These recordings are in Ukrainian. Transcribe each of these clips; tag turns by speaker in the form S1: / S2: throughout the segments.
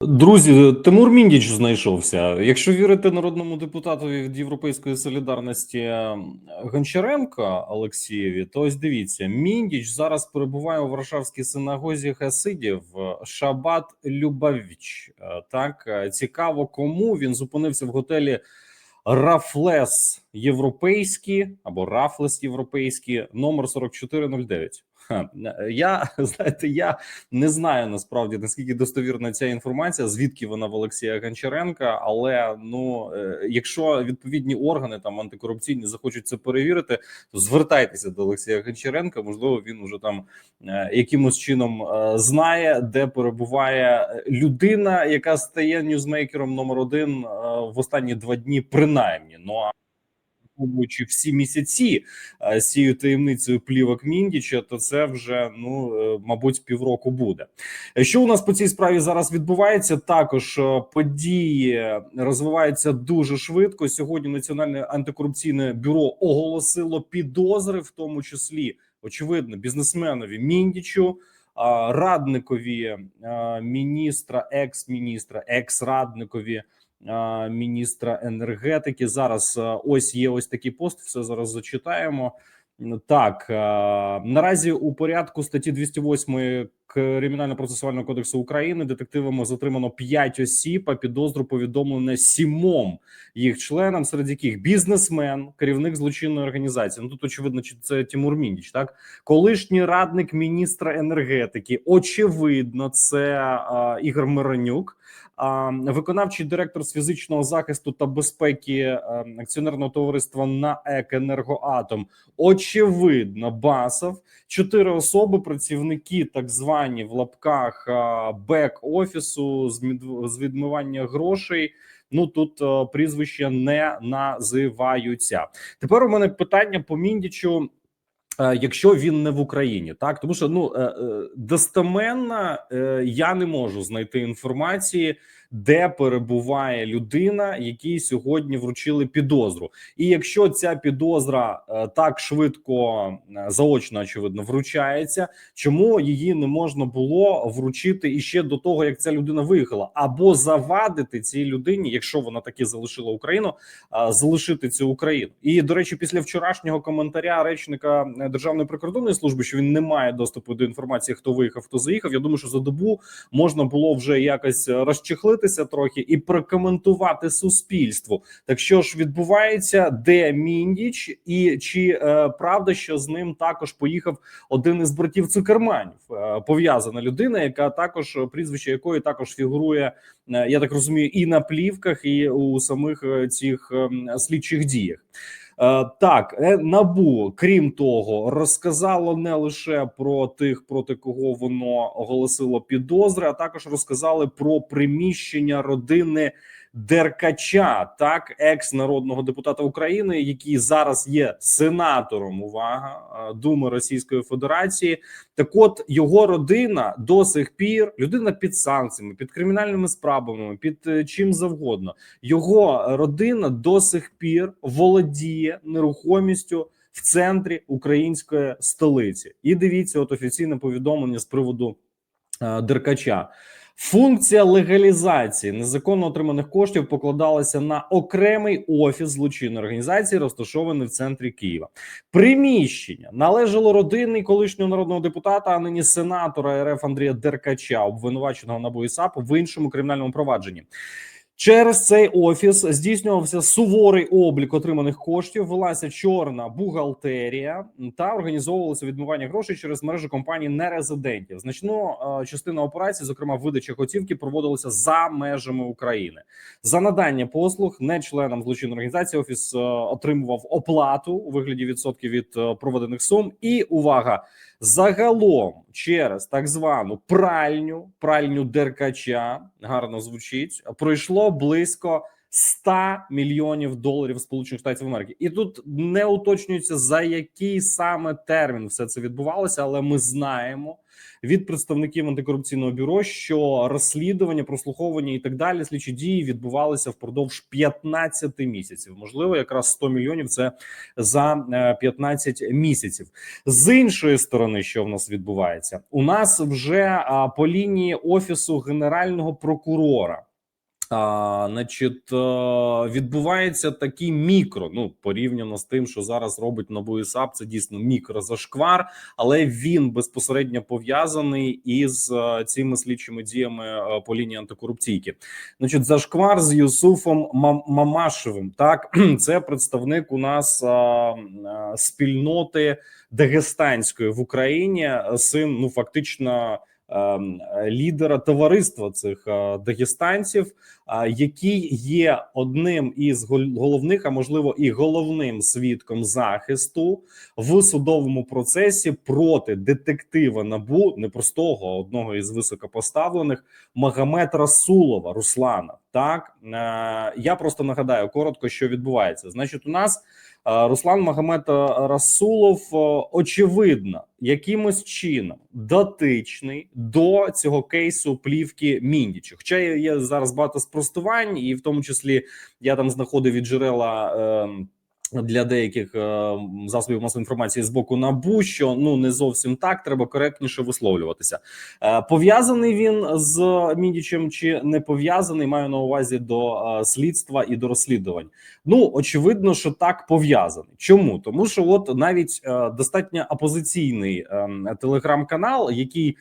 S1: Друзі, Тимур Міндіч знайшовся. Якщо вірити народному депутатові від Європейської солідарності ем, Гончаренко Олексієві, то ось дивіться, Міндіч зараз перебуває у Варшавській синагозі Хасидів Шабат Любавіч. Е, Так е, цікаво, кому він зупинився в готелі Рафлес Європейський або Рафлес Європейський, номер 4409. Ха, Я знаєте, я не знаю насправді наскільки достовірна ця інформація, звідки вона в Олексія Гончаренка. Але ну е, якщо відповідні органи там антикорупційні захочуть це перевірити, то звертайтеся до Олексія Гончаренка. Можливо, він уже там е, якимось чином е, знає, де перебуває людина, яка стає ньюзмейкером номер один е, в останні два дні, принаймні. Ну а враховуючи всі місяці е, з цією таємницею плівок Міндіча, то це вже ну е, мабуть півроку буде. Е, Що у нас по цій справі зараз відбувається? Також події розвиваються дуже швидко. Сьогодні Національне антикорупційне бюро оголосило підозри, в тому числі очевидно, бізнесменові Міндічу. Радникові міністра, екс-міністра, екс-радникові міністра енергетики. Зараз ось є ось такий пост. Все зараз зачитаємо. Так наразі у порядку статті 208 Кримінально-процесуального кодексу України детективами затримано 5 осіб, а підозру повідомлено сімом їх членам, серед яких бізнесмен, керівник злочинної організації. Ну тут очевидно, чи це Тимур Міндіч, так колишній радник міністра енергетики. Очевидно, це а, Ігор Миронюк. А, виконавчий директор з фізичного захисту та безпеки а, акціонерного товариства НАЕК «Енергоатом» очевидно Басов. Чотири особи, працівники так звані в лапках а, бек-офісу з відмивання грошей. Ну тут прізвища не називаються. Тепер у мене питання по Міндічу. е, Якщо він не в Україні, так тому що ну е, е, достеменно е, я не можу знайти інформації, де перебуває людина, якій сьогодні вручили підозру. І якщо ця підозра е, так швидко е, заочно очевидно вручається, чому її не можна було вручити іще до того, як ця людина виїхала, або завадити цій людині, якщо вона таки залишила Україну, а, залишити цю Україну. І до речі, після вчорашнього коментаря речника е, Державної прикордонної служби, що він не має доступу до інформації, хто виїхав, хто заїхав. Я думаю, що за добу можна було вже якось е, розчехлитися трохи і прокоментувати суспільству. Так що ж відбувається, де Міндіч, і чи е, правда, що з ним також поїхав один із братів Цукерманів, е, пов'язана людина, яка також е, прізвище якої також фігурує, е, я так розумію, і на плівках, і у самих е, цих ем, слідчих діях. Е, Так, е, набу, крім того, розказало не лише про тих, проти кого воно оголосило підозри, а також розказали про приміщення родини Деркача, так, екс народного депутата України, який зараз є сенатором. Увага е, Думи Російської Федерації. Так, от його родина до сих пір людина під санкціями, під кримінальними справами, під е, чим завгодно. Його родина до сих пір володіє нерухомістю в центрі української столиці. І дивіться, от офіційне повідомлення з приводу е, Деркача. Функція легалізації незаконно отриманих коштів покладалася на окремий офіс злочинної організації, розташований в центрі Києва. Приміщення належало родині колишнього народного депутата, а нині сенатора РФ Андрія Деркача, обвинуваченого на САП в іншому кримінальному провадженні. Через цей офіс здійснювався суворий облік отриманих коштів, велася чорна бухгалтерія та організовувалося відмивання грошей через мережу компаній нерезидентів. Значну е, частину операцій, зокрема видача готівки, проводилася за межами України. За надання послуг не членам злочинної організації офіс е, отримував оплату у вигляді відсотків від е, проведених сум. І увага! Загалом через так звану пральню, пральню деркача гарно звучить, пройшло близько 100 мільйонів доларів Сполучених Штатів Америки, і тут не уточнюється за який саме термін все це відбувалося, але ми знаємо від представників антикорупційного бюро, що розслідування, прослуховування і так далі, слідчі дії відбувалися впродовж 15 місяців. Можливо, якраз 100 мільйонів це за е, 15 місяців. З іншої сторони, що в нас відбувається, у нас вже по лінії офісу генерального прокурора. А, значить, е, відбувається такий мікро. Ну порівняно з тим, що зараз робить і САП, це дійсно мікрозашквар, але він безпосередньо пов'язаний із е, цими слідчими діями е, по лінії антикорупційки. Значить, зашквар з Юсуфом Мам- Мамашевим. Так, це представник у нас спільноти Дагестанської в Україні, син ну фактично. Ем, Лідера товариства цих е, дагестанців, який є одним із гол- головних, а можливо і головним свідком захисту в судовому процесі проти детектива набу непростого а одного із високопоставлених Магомед Расулова Руслана. Так е, я просто нагадаю коротко, що відбувається. Значить, у нас е, Руслан Магомед е, Расулов е, очевидно якимось чином дотичний до цього кейсу плівки міндічі. Хоча є зараз багато спростувань, і в тому числі я там знаходив від джерела. Е, для деяких е, засобів масової інформації з боку набу, що ну не зовсім так, треба коректніше висловлюватися. Е, пов'язаний він з Міндічем чи не пов'язаний? Маю на увазі до е, слідства і до розслідувань. Ну очевидно, що так пов'язаний. Чому тому, що от навіть достатньо опозиційний е, телеграм-канал, який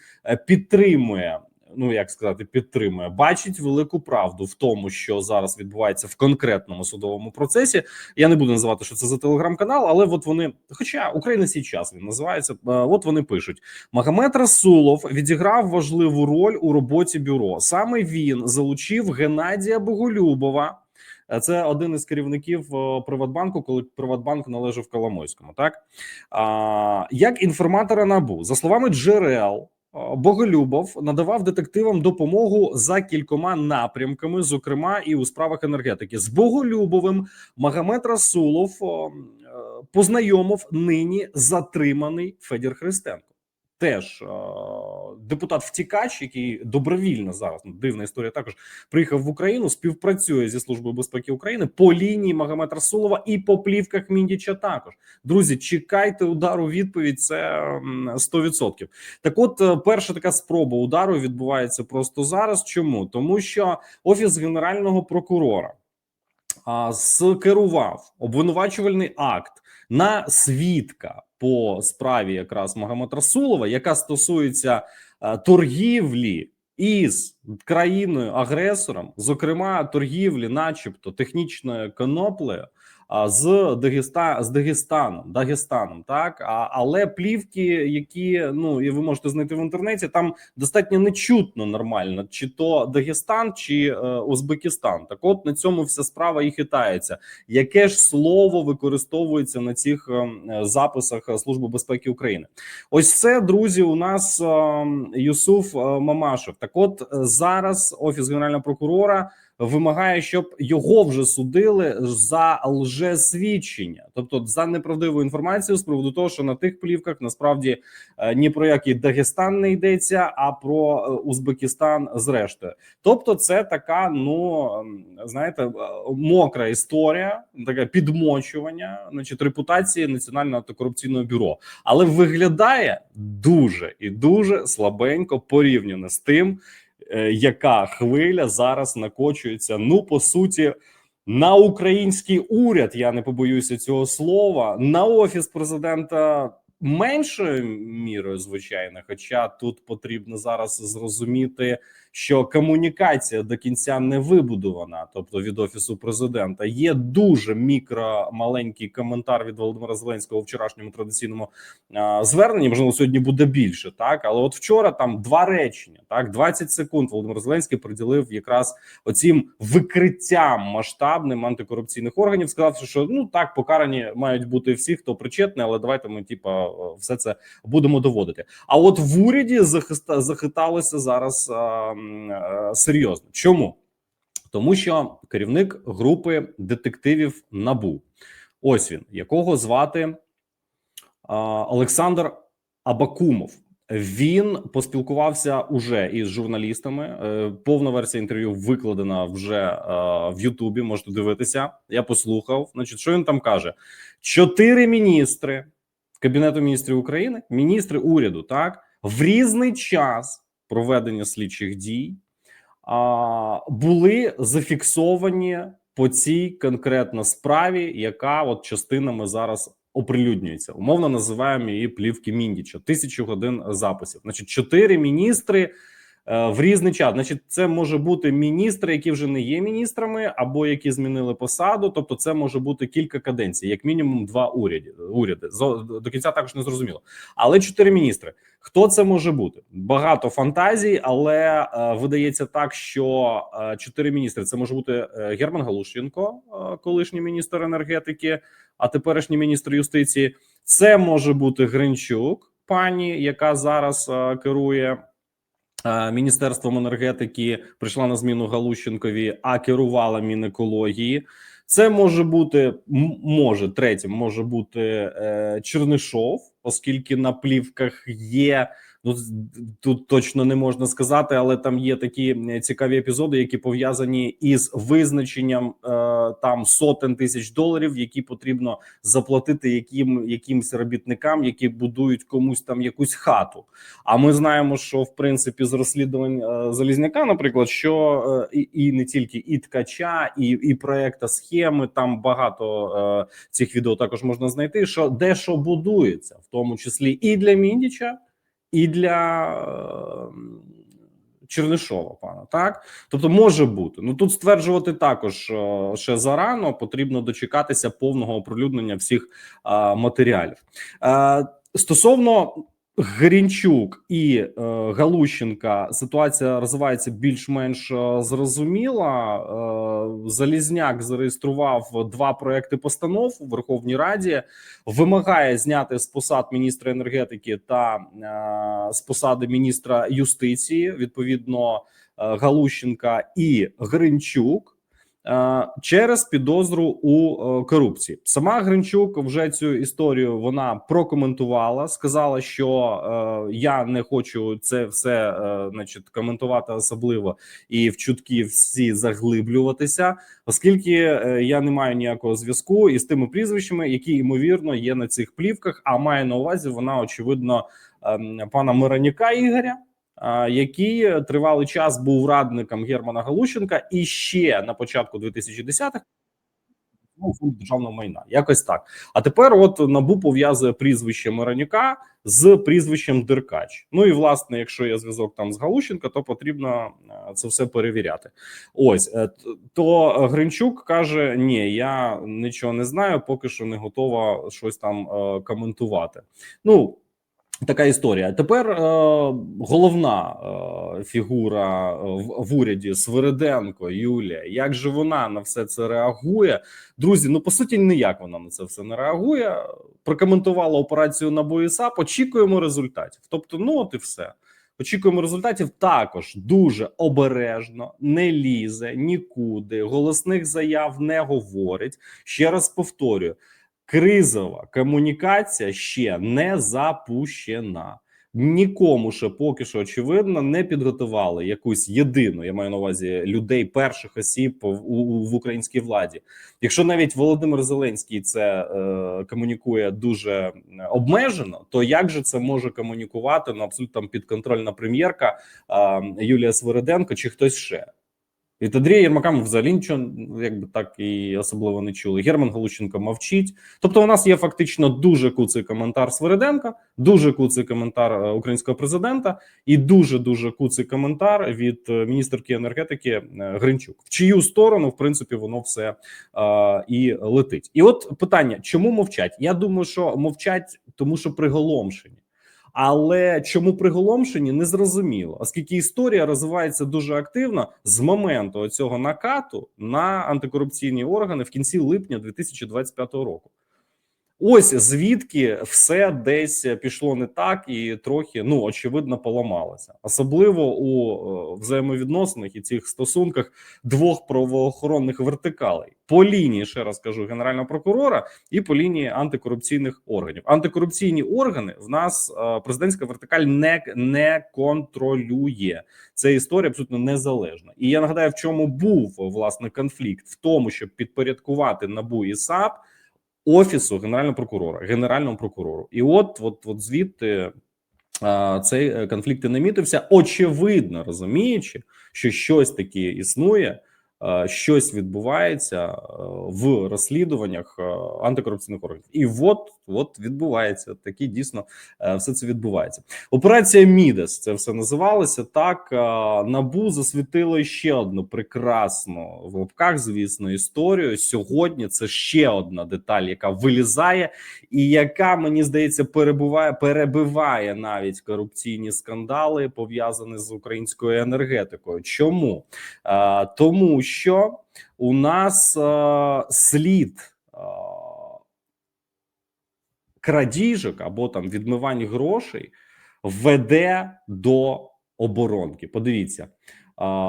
S1: підтримує. Ну, як сказати, підтримує, бачить велику правду в тому, що зараз відбувається в конкретному судовому процесі. Я не буду називати, що це за телеграм-канал, але от вони, хоча Україна сейчас він називається. е, От вони пишуть: Магомед Расулов відіграв важливу роль у роботі бюро. Саме він залучив Геннадія Боголюбова. Е, Це один із керівників е, Приватбанку, коли Приватбанк належав Коломойському. Так як інформатора набу за словами джерел. Е, Боголюбов надавав детективам допомогу за кількома напрямками, зокрема і у справах енергетики. З Боголюбовим Магомед Расулов е, познайомив нині затриманий Федір Христенко. Теж депутат втікач, який добровільно зараз ну, дивна історія. Також приїхав в Україну, співпрацює зі службою безпеки України по лінії Магомед Расулова і по плівках Міндіча. Також друзі, чекайте удару. Відповідь це м, 100%. Так, от е, перша така спроба удару відбувається просто зараз. Чому тому, що офіс генерального прокурора а, скерував обвинувачувальний акт на свідка по справі якраз Магомед Расулова, яка стосується торгівлі із країною агресором, зокрема торгівлі, начебто технічною коноплею. З Дагеста з Дагестаном, Дагестаном, так а але плівки, які ну і ви можете знайти в інтернеті, там достатньо нечутно нормально, чи то Дагестан, чи е, Узбекистан. Так, от на цьому вся справа і хитається. Яке ж слово використовується на цих е, записах Служби безпеки України? Ось це друзі. У нас е, Юсуф Мамашев. Так, от зараз офіс генерального прокурора вимагає, щоб його вже судили за лжесвідчення, тобто за неправдиву інформацію з приводу того, що на тих плівках насправді е, ні про який Дагестан не йдеться, а про е, Узбекистан зрештою. Тобто, це така, ну знаєте, е, мокра історія, таке підмочування, значить, репутації Національного антикорупційного бюро, але виглядає дуже і дуже слабенько порівняно з тим, яка хвиля зараз накочується. Ну по суті. На український уряд я не побоюся цього слова. На офіс президента меншою мірою, звичайно. Хоча тут потрібно зараз зрозуміти, що комунікація до кінця не вибудована, тобто від офісу президента. Є дуже мікро маленький коментар від Володимира Зеленського у вчорашньому традиційному а, зверненні. Можливо, сьогодні буде більше, так але от вчора там два речення, так 20 секунд. Володимир Зеленський приділив якраз оцім викриттям масштабним антикорупційних органів, сказавши, що ну так покарані мають бути всі, хто причетний, але давайте ми, типа, все це будемо доводити. А от в уряді захиста захиталися зараз а, серйозно. Чому? Тому що керівник групи детективів НАБУ, ось він, якого звати Олександр Абакумов. Він поспілкувався уже із журналістами. Е, Повна версія інтерв'ю викладена вже е, в Ютубі. Можете дивитися. Я послухав. Значить, що він там каже: чотири міністри Кабінету міністрів України, міністри уряду, так в різний час проведення слідчих дій а, були зафіксовані по цій конкретно справі, яка от частинами зараз оприлюднюється. Умовно називаємо її плівки Міндіча. Тисячу годин записів. Значить, чотири міністри в різний час. Значить, це може бути міністри, які вже не є міністрами, або які змінили посаду. Тобто, це може бути кілька каденцій, як мінімум, два уряди. Уряди до кінця також не зрозуміло. Але чотири міністри. Хто це може бути? Багато фантазій, але е, видається так, що е, чотири міністри це може бути е, Герман Галущенко, е, колишній міністр енергетики, а теперішній міністр юстиції. Це може бути Гринчук, пані, яка зараз е, керує. Міністерством енергетики прийшла на зміну Галущенкові, а керувала Мінекології. Це може бути може третім, може бути е, Чернишов, оскільки на плівках є. Ну тут точно не можна сказати, але там є такі цікаві епізоди, які пов'язані із визначенням е, там сотень тисяч доларів, які потрібно заплатити яким якимсь робітникам, які будують комусь там якусь хату. А ми знаємо, що в принципі з розслідувань е, залізняка, наприклад, що е, і не тільки і ткача, і, і проекта схеми. Там багато е, цих відео також можна знайти. Що де що будується, в тому числі і для Міндіча, і для. Е, Чернишова, пана, так тобто може бути. Ну тут стверджувати також е, ще зарано. Потрібно дочекатися повного оприлюднення всіх е, матеріалів. Е, стосовно Грінчук і е, Галущенка ситуація розвивається більш-менш е, зрозуміла. Е, Залізняк зареєстрував два проекти постанов у Верховній Раді, вимагає зняти з посад міністра енергетики та е, з посади міністра юстиції відповідно е, Галущенка і Гринчук. Е, Через підозру у е, корупції сама Гринчук вже цю історію вона прокоментувала. Сказала, що е, я не хочу це все, значить, коментувати особливо і в чутки всі заглиблюватися, оскільки я не маю ніякого зв'язку із тими прізвищами, які ймовірно є на цих плівках. А має на увазі вона очевидно ем, пана Мироняка Ігоря. Який тривалий час був радником Германа Галущенка, і ще на початку 2010-х ну, фонд державного майна, якось так. А тепер, от набу пов'язує прізвище Миронюка з прізвищем Деркач. Ну і власне, якщо є зв'язок там з Галущенка, то потрібно е, це все перевіряти. Ось е, то Гринчук каже: Ні, я нічого не знаю, поки що не готова щось там е, коментувати. Ну. Така історія. Тепер е, головна е, фігура е, в, в уряді Свириденко Юлія. Як же вона на все це реагує? Друзі, ну по суті, ніяк вона на це все не реагує. Прокоментувала операцію на БОІСАП. Очікуємо результатів. Тобто, ну от і все. Очікуємо результатів також дуже обережно, не лізе нікуди. Голосних заяв не говорить. Ще раз повторюю: кризова комунікація ще не запущена. Нікому ще поки що очевидно не підготували якусь єдину. Я маю на увазі людей перших осіб в, у, в українській владі. Якщо навіть Володимир Зеленський це е, комунікує дуже е, обмежено, то як же це може комунікувати ну, абсолютно підконтрольна прем'єрка е, Юлія Свириденко чи хтось ще? Від Андрія Єрмака ми взагалі нічого якби так і особливо не чули. Герман Галущенко мовчить. Тобто, у нас є фактично дуже куций коментар Свириденка, дуже куций коментар е, українського президента, і дуже дуже куций коментар від е, міністерки енергетики е, Гринчук. В чию сторону, в принципі, воно все е, і летить. І от питання: чому мовчать? Я думаю, що мовчать, тому що приголомшені. Але чому приголомшені, не зрозуміло, оскільки історія розвивається дуже активно з моменту цього накату на антикорупційні органи в кінці липня 2025 року. Ось звідки все десь пішло не так, і трохи ну очевидно поламалося, особливо у е, взаємовідносинах і цих стосунках двох правоохоронних вертикалей по лінії, ще раз кажу, генерального прокурора і по лінії антикорупційних органів. Антикорупційні органи в нас е, президентська вертикаль не, не контролює. Це історія абсолютно незалежна. І я нагадаю, в чому був власне конфлікт в тому, щоб підпорядкувати набу і САП офісу генерального прокурора, генеральному прокурору, і от, от, от звідти цей е, конфлікт і намітився, очевидно розуміючи, що щось таке існує. А, Щось відбувається в розслідуваннях антикорупційних органів, і от от відбувається такі дійсно е, все це відбувається. Операція Мідес це все називалося так. Набу засвітило ще одну прекрасну в лапках, звісно, історію. Сьогодні це ще одна деталь, яка вилізає, і яка мені здається перебуває, перебиває навіть корупційні скандали, пов'язані з українською енергетикою. Чому тому, що у нас е, слід. е, Крадіжок або там відмивань грошей веде до оборонки. Подивіться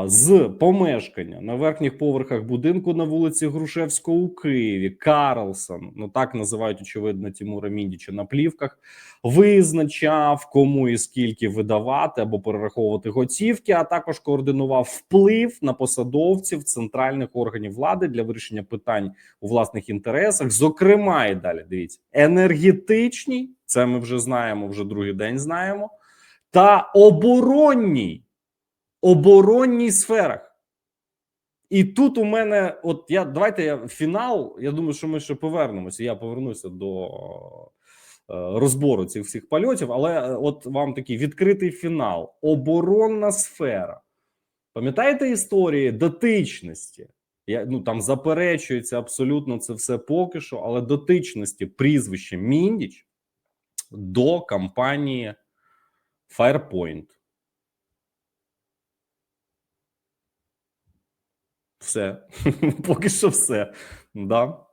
S1: з помешкання на верхніх поверхах будинку на вулиці Грушевського у Києві. Карлсон, ну так називають очевидно Тимура Міндіча на плівках, визначав кому і скільки видавати або перераховувати готівки, а також координував вплив на посадовців центральних органів влади для вирішення питань у власних інтересах. Зокрема, і далі дивіться, енергетичній, це ми вже знаємо, вже другий день знаємо, та оборонній оборонній сферах. І тут у мене, от я давайте я фінал. Я думаю, що ми ще повернемося. Я повернуся до е, розбору цих всіх польотів, але е, от вам такий відкритий фінал: оборонна сфера. Пам'ятаєте історії дотичності? Я, ну там заперечується абсолютно це все поки що, але дотичності прізвище Міндіч до компанії Firepoint. Все, поки що все. Да.